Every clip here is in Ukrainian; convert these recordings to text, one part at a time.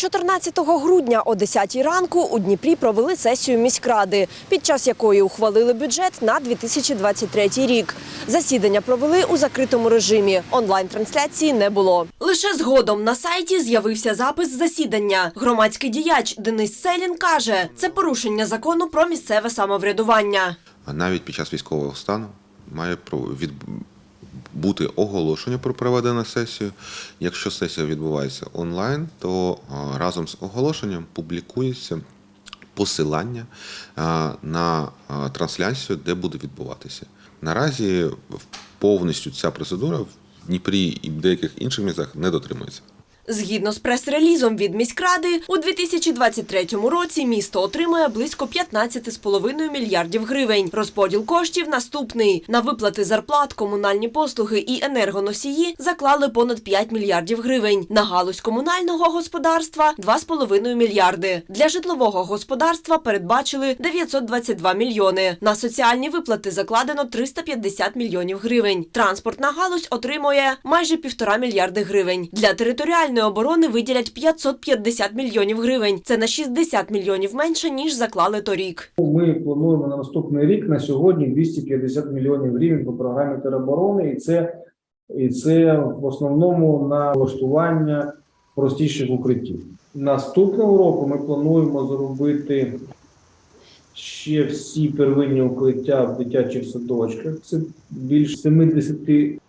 14 грудня о 10 ранку у Дніпрі провели сесію міськради, під час якої ухвалили бюджет на 2023 рік. Засідання провели у закритому режимі. Онлайн-трансляції не було. Лише згодом на сайті з'явився запис засідання. Громадський діяч Денис Селін каже, це порушення закону про місцеве самоврядування. А навіть під час військового стану має від... бути оголошення про проведену сесію. Якщо сесія відбувається онлайн, то разом з оголошенням публікується посилання на трансляцію, де буде відбуватися. Наразі повністю ця процедура в Дніпрі і в деяких інших містах не дотримується. Згідно з прес-релізом від міськради, у 2023 році місто отримає близько 15,5 мільярдів гривень. Розподіл коштів наступний. На виплати зарплат, комунальні послуги і енергоносії заклали понад 5 мільярдів гривень. На галузь комунального господарства 2,5 мільярди. Для житлового господарства передбачили 922 мільйони. На соціальні виплати закладено 350 мільйонів гривень. Транспортна галузь отримує майже півтора мільярди гривень. Для територіальної оборони виділять 550 мільйонів гривень. Це на 60 мільйонів менше ніж заклали торік. Ми плануємо на наступний рік на сьогодні 250 мільйонів гривень по програмі тероборони, і це, і це в основному на влаштування простіших укриттів. Наступного року ми плануємо зробити ще всі первинні укриття в дитячих садочках. Це більш 70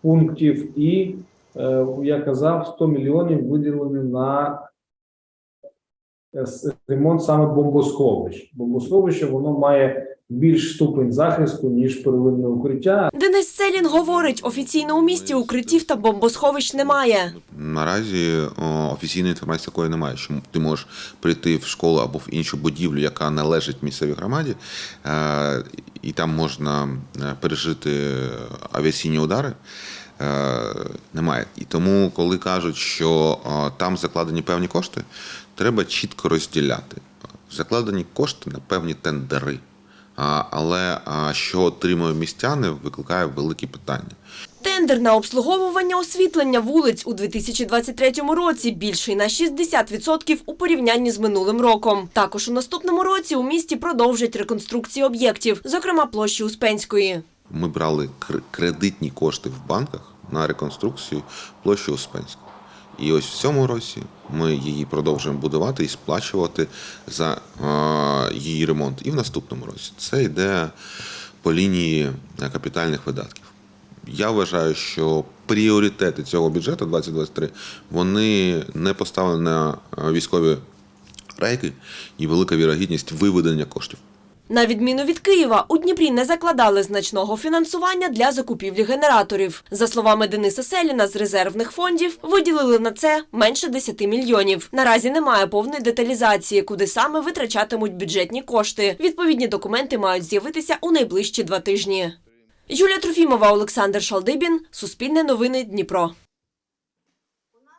пунктів, і я казав, 100 мільйонів виділені на е, ремонт саме бомбосховищ. Бомбосховище воно має більш ступень захисту ніж первинне укриття. Денис Селін говорить, офіційно у місті укриттів та бомбосховищ немає. Наразі офіційної інформації такої немає, що ти можеш прийти в школу або в іншу будівлю, яка належить місцевій громаді, е, і там можна е, пережити авіаційні удари. Е, Немає. І тому, коли кажуть, що там закладені певні кошти, треба чітко розділяти. Закладені кошти на певні тендери. Але що отримують містяни, викликає великі питання. Тендер на обслуговування освітлення вулиць у 2023 році більший на 60% у порівнянні з минулим роком. Також у наступному році у місті продовжать реконструкцію об'єктів, зокрема площі Успенської. Ми брали кр- кредитні кошти в банках на реконструкцію площі Успенського. І ось в цьому році ми її продовжуємо будувати і сплачувати за її ремонт. І в наступному році це йде по лінії е, капітальних видатків. Я вважаю, що пріоритети цього бюджету 2023 вони не поставлені на е, військові рейки і велика вірогідність виведення коштів. На відміну від Києва, у Дніпрі не закладали значного фінансування для закупівлі генераторів. За словами Дениса Селіна, з резервних фондів виділили на це менше 10 мільйонів. Наразі немає повної деталізації, куди саме витрачатимуть бюджетні кошти. Відповідні документи мають з'явитися у найближчі два тижні. Юлія Трофімова, Олександр Шалдибін, Суспільне новини Дніпро.